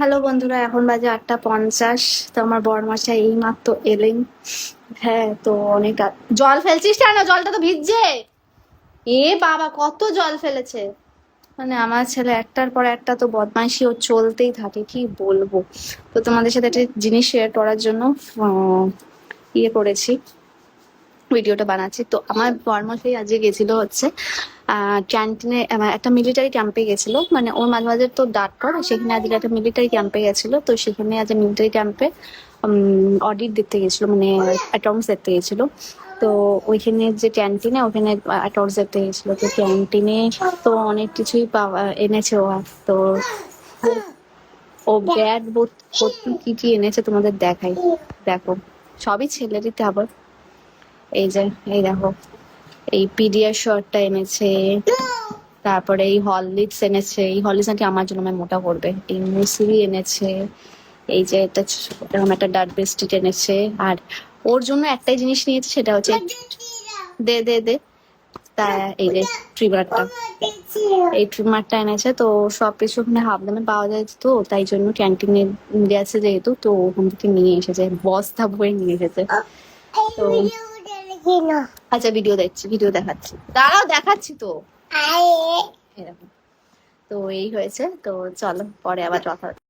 Hello বন্ধুরা, এখন বাজে আটটা পঞ্চাশ। তো আমার বরমাসা এই মাত্র এলেন হ্যাঁ তো অনেক জল ফেলছিস কেন? জলটা তো ভিজছে। এ বাবা, কত জল ফেলেছে। মানে আমার ছেলে একটার পর একটা তো বদমাইশি, ও চলতেই থাকে, কি বলব। তো তোমাদের সাথে একটা জিনিস শেয়ার করার জন্য ইয়ে করেছি। ভিডিওটা বানাচ্ছি। তো আমার বর্মশাই আজকে গেছিল হচ্ছে ক্যান্টিনে একটা মিলিটারি ক্যাম্পে গেছিল। মানে ওর মাঝে মাঝে তো ডাক করে সেখানে আজকে একটা মিলিটারি ক্যাম্পে গেছিল। তো সেখানে আজ মিলিটারি ক্যাম্পে অডিট দেখতে গেছিল মানে অ্যাকাউন্টস দেখতে গেছিল। তো ওইখানে যে ক্যান্টিনে ওখানে অ্যাকাউন্টস দেখতে গেছিল। তো ক্যান্টিনে তো অনেক কিছুই পাওয়া, এনেছে ও তো ও ব্যাগ ভর্তি কি কি এনেছে তোমাদের দেখাই। দেখো, সবই ছেলেরই আবার। এই যে, এই দেখো। এই পিডিয়া শর্টটা এনেছে। তারপরে এই হরলিক্স এনেছে। এই হরলিক্স নাকি আমার জন্য আমার মোটা করবে এই মুসুরি এনেছে। এই যে এটা এরকম একটা ডার্ট বিস্কিট এনেছে। আর ওর জন্য একটাই জিনিস নিয়েছে, সেটা হচ্ছে দে দে দে। তা, এই যে ট্রিমারটা। এই ট্রিমারটা এনেছে। তো সব কিছু ওখানে হাফ দামে পাওয়া যায় তো, তাই জন্য ক্যান্টিনে গেছে যেহেতু, তো ওখান থেকে নিয়ে এসেছে। বস্তা বয়ে নিয়ে এসেছে। তো আচ্ছা ভিডিও দেখছি ভিডিও দেখাচ্ছি। দাঁড়াও দেখাচ্ছি তো। এরকম। তো এই হয়েছে তো চলো পরে আবার কথা হচ্ছে।